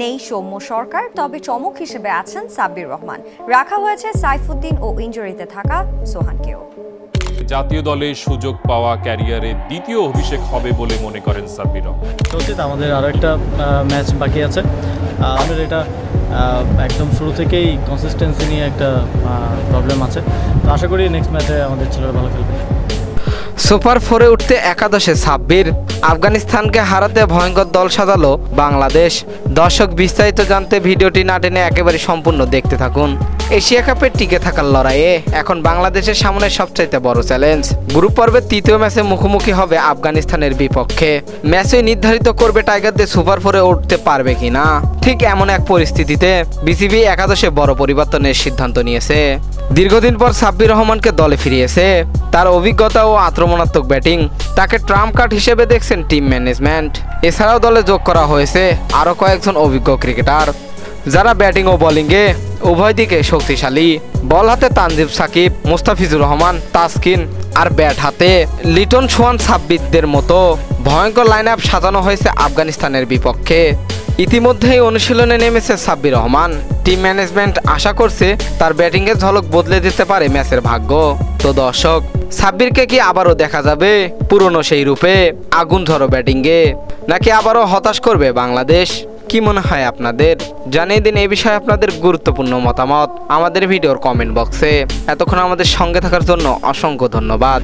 নেই সৌম্য সরকার তবে চমক হিসেবে আছেন সাব্বির রহমান। রাখা হয়েছে সাইফুদ্দিন ও ইঞ্জুরিতে থাকা সোহানকেও। জাতীয় দলে সুযোগ পাওয়া ক্যারিয়ারে দ্বিতীয় অভিষেক হবে বলে মনে করেন সাব্বির রহমান। উচিত আমাদের আরও একটা ম্যাচ বাকি আছে। আমাদের এটা একদম শুরু থেকেই কনসিস্টেন্সি নিয়ে একটা প্রবলেম আছে। তো আশা করি নেক্সট ম্যাচে আমাদের ছেলেরা ভালো খেলবে। সুপার ফোরে উঠতে একাদশে সাব্বির আফগানিস্তানকে হারাতে ভয়ঙ্কর দল সাজালো বাংলাদেশ। দর্শক বিস্তারিত জানতে ভিডিওটি না টেনে একেবারে সম্পূর্ণ দেখতে থাকুন। এশিয়া কাপের টিকে থাকার লড়াইয়ে এখন বাংলাদেশের সামনে সবচাইতে বড় চ্যালেঞ্জ। গ্রুপ পর্বের তৃতীয় ম্যাচে মুখোমুখি হবে আফগানিস্তানের বিপক্ষে। ম্যাচে নির্ধারিত করবে টাইগারদের সুপার ফোরে উঠতে পারবে কিনা। ঠিক এমন এক পরিস্থিতিতে বিসিবি একাদশে বড় পরিবর্তনের সিদ্ধান্ত নিয়েছে। দীর্ঘদিন পর সাব্বির রহমানকে দলে ফিরিয়েছে। তার অভিজ্ঞতা ও আক্রমণাত্মক ব্যাটিং তাকে ট্রাম্প কার্ড হিসেবে দেখছেন টিম ম্যানেজমেন্ট। এছাড়াও দলে যোগ করা হয়েছে আরও কয়েকজন অভিজ্ঞ ক্রিকেটার, যারা ব্যাটিং ও বোলিংয়ে উভয় দিকে শক্তিশালী। বল হাতে তানজিব সাকিব, মুস্তাফিজুর রহমান, তাসকিন আর ব্যাট হাতে। লিটন সোয়ান সাব্বিদদের মতো ভয়ঙ্কর লাইন আপ সাজানো হয়েছে আফগানিস্তানের বিপক্ষে। ইতিমধ্যেই অনুশীলনে নেমেছে সাব্বির রহমান। টিম ম্যানেজমেন্ট আশা করছে তার ব্যাটিংয়ের ঝলক বদলে দিতে পারে ম্যাচের ভাগ্য। তো দর্শক, সাব্বিরকে কি আবারও দেখা যাবে পুরনো সেই রূপে আগুন ঝরো ব্যাটিংয়ে? নাকি আবারও হতাশ করবে বাংলাদেশ? কি মনে হয় আপনাদের? জানিয়ে দিন এই বিষয়ে আপনাদের গুরুত্বপূর্ণ মতামত আমাদের ভিডিওর কমেন্ট বক্সে। এতক্ষণ আমাদের সঙ্গে থাকার জন্য অসংখ্য ধন্যবাদ।